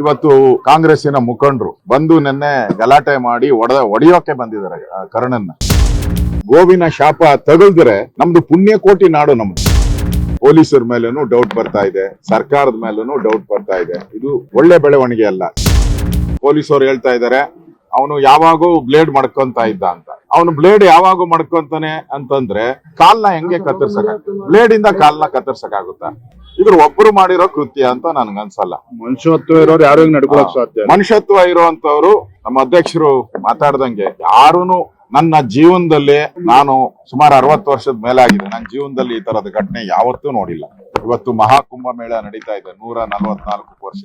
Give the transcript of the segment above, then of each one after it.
ಇವತ್ತು ಕಾಂಗ್ರೆಸ್ಸಿನ ಮುಖಂಡರು ಬಂದು ನಿನ್ನೆ ಗಲಾಟೆ ಮಾಡಿ ಒಡೆದ ಒಡೆಯೋಕೆ ಬಂದಿದ್ದಾರೆ ಕರ್ಣನ್ನ. ಗೋವಿನ ಶಾಪ ತಗಲ್ದ್ರೆ ನಮ್ದು ಪುಣ್ಯಕೋಟಿ ನಾಡು ನಮ್ದು. ಪೊಲೀಸರ ಮೇಲೂ ಡೌಟ್ ಬರ್ತಾ ಇದೆ, ಸರ್ಕಾರದ ಮೇಲೂ ಡೌಟ್ ಬರ್ತಾ ಇದೆ. ಇದು ಒಳ್ಳೆ ಬೆಳವಣಿಗೆ ಅಲ್ಲ. ಪೊಲೀಸರು ಹೇಳ್ತಾ ಇದ್ದಾರೆ, ಅವನು ಯಾವಾಗೂ ಬ್ಲೇಡ್ ಮಡ್ಕೊಂತ ಇದ್ದ ಅಂತ. ಅವನು ಬ್ಲೇಡ್ ಯಾವಾಗೂ ಮಡ್ಕೊಂತಾನೆ ಅಂತಂದ್ರೆ ಕಾಲ್ನ ಹೆಂಗೆ ಕತ್ತರ್ಸಕ್ ಬ್ಲೇಡ್ ಇಂದ ಕಾಲ್ನ ಕತ್ತರ್ಸಕ್ಕಾಗುತ್ತಾ ಇದ್ರ ಒಬ್ರು ಮಾಡಿರೋ ಕೃತ್ಯ ಅಂತ ನನ್ಗನ್ಸಲ್ಲ. ಮನುಷ್ಯತ್ವ ಇರೋರು ಯಾರು ನಡ್ಕೊಳಕ್ ಸಾಧ್ಯ ಮನುಷ್ಯತ್ವ ಇರುವಂತವ್ರು ನಮ್ಮ ಅಧ್ಯಕ್ಷರು ಮಾತಾಡ್ದಂಗೆ ಯಾರೂನು ನನ್ನ ಜೀವನದಲ್ಲಿ ನಾನು ಸುಮಾರು ಅರವತ್ತು ವರ್ಷದ ಮೇಲೆ ಆಗಿದೆ. ನನ್ನ ಜೀವನದಲ್ಲಿ ಈ ತರದ ಘಟನೆ ಯಾವತ್ತೂ ನೋಡಿಲ್ಲ. ಇವತ್ತು ಮಹಾಕುಂಭ ಮೇಳ ನಡೀತಾ ಇದೆ. ನೂರ ನಲವತ್ನಾಲ್ಕು ವರ್ಷ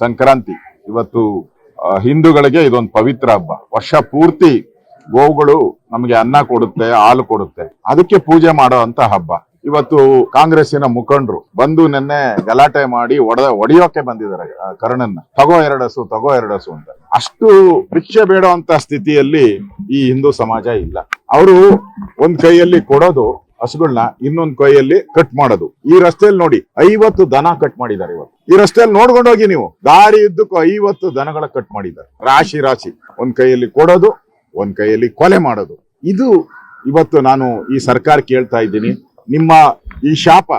ಸಂಕ್ರಾಂತಿ. ಇವತ್ತು ಹಿಂದೂಗಳಿಗೆ ಇದೊಂದು ಪವಿತ್ರ ಹಬ್ಬ. ವರ್ಷ ಪೂರ್ತಿ ಗೋವುಗಳು ನಮಗೆ ಅನ್ನ ಕೊಡುತ್ತೆ ಹಾಲು ಕೊಡುತ್ತೆ. ಅದಕ್ಕೆ ಪೂಜೆ ಮಾಡೋ ಅಂತ ಹಬ್ಬ. ಇವತ್ತು ಕಾಂಗ್ರೆಸ್ಸಿನ ಮುಖಂಡರು ಬಂದು ನಿನ್ನೆ ಗಲಾಟೆ ಮಾಡಿ ಒಡೆದ, ಒಡೆಯೋಕೆ ಬಂದಿದ್ದಾರೆ ಕರ್ಣನ್ನ. ತಗೋ ಎರಡಸು ತಗೋ ಎರಡಸು ಅಂತ. ಅಷ್ಟು ಭಿಕ್ಷೆ ಅಂತ ಸ್ಥಿತಿಯಲ್ಲಿ ಈ ಹಿಂದೂ ಸಮಾಜ ಇಲ್ಲ. ಅವರು ಒಂದ್ ಕೈಯಲ್ಲಿ ಕೊಡೋದು ಹಸುಗಳನ್ನ ಇನ್ನೊಂದ್ ಕೈಯಲ್ಲಿ ಕಟ್ ಮಾಡೋದು. ಈ ರಸ್ತೆಯಲ್ಲಿ ನೋಡಿ, ಐವತ್ತು ದನ ಕಟ್ ಮಾಡಿದ್ದಾರೆ ಇವತ್ತು. ಈ ರಸ್ತೆಯಲ್ಲಿ ನೋಡ್ಕೊಂಡು ಹೋಗಿ ನೀವು, ದಾರಿ ಇದ್ದಕ್ಕೂ ಐವತ್ತು ದನಗಳ ಕಟ್ ಮಾಡಿದ್ದಾರೆ. ರಾಶಿ ರಾಶಿ. ಒಂದ್ ಕೈಯಲ್ಲಿ ಕೊಡೋದು, ಒಂದ್ ಕೈಯಲ್ಲಿ ಕೊಲೆ ಮಾಡೋದು. ಇದು ಇವತ್ತು ನಾನು ಈ ಸರ್ಕಾರ ಕೇಳ್ತಾ ಇದ್ದೀನಿ. ನಿಮ್ಮ ಈ ಶಾಪ,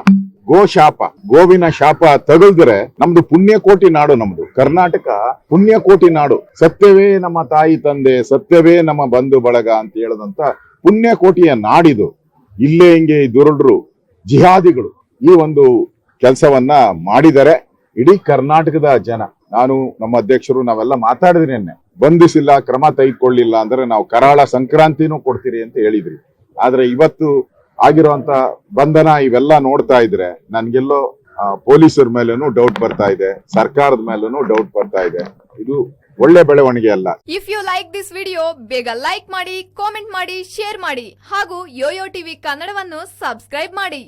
ಗೋ ಶಾಪ, ಗೋವಿನ ಶಾಪ ತಗಲ್ದ್ರೆ ನಮ್ದು ಪುಣ್ಯಕೋಟಿ ನಾಡು ನಮ್ದು. ಕರ್ನಾಟಕ ಪುಣ್ಯಕೋಟಿ ನಾಡು. ಸತ್ಯವೇ ನಮ್ಮ ತಾಯಿ ತಂದೆ, ಸತ್ಯವೇ ನಮ್ಮ ಬಂಧು ಬಳಗ ಅಂತ ಹೇಳದಂತ ಪುಣ್ಯಕೋಟಿಯ ನಾಡಿದು. ಇಲ್ಲೇ ಹಿಂಗೆ ದುರುಡ್ರು, ಜಿಹಾದಿಗಳು ಈ ಒಂದು ಕೆಲಸವನ್ನ ಮಾಡಿದರೆ ಇಡೀ ಕರ್ನಾಟಕದ ಜನ. ನಾನು ನಮ್ಮ ಅಧ್ಯಕ್ಷರು ನಾವೆಲ್ಲ ಮಾತಾಡಿದ್ರಿ ನಿನ್ನೆ. ಬಂಧಿಸಿಲ್ಲ, ಕ್ರಮ ತೆಗೆದುಕೊಳ್ಳಿಲ್ಲ ಅಂದ್ರೆ ನಾವು ಕರಾಳ ಸಂಕ್ರಾಂತಿನೂ ಕೊಡ್ತೀರಿ ಅಂತ ಹೇಳಿದ್ರಿ. ಆದ್ರೆ ಇವತ್ತು ಆಗಿರುವಂತ ಬಂಧನ ಇವೆಲ್ಲ ನೋಡ್ತಾ ಇದ್ರೆ ನನ್ಗೆಲ್ಲೋ ಪೊಲೀಸರ ಮೇಲೂ ಡೌಟ್ ಬರ್ತಾ ಇದೆ, ಸರ್ಕಾರದ ಮೇಲೂ ಡೌಟ್ ಬರ್ತಾ ಇದೆ. ಇದು ಒಳ್ಳೆ ಬೆಳವಣಿಗೆ ಅಲ್ಲ. If you like this video ಬೇಗ ಲೈಕ್ ಮಾಡಿ ಕಾಮೆಂಟ್ ಮಾಡಿ ಶೇರ್ ಮಾಡಿ, ಹಾಗೂ ಯೋಯೋ ಟಿವಿ ಕನ್ನಡವನ್ನು ಸಬ್ಸ್ಕ್ರೈಬ್ ಮಾಡಿ.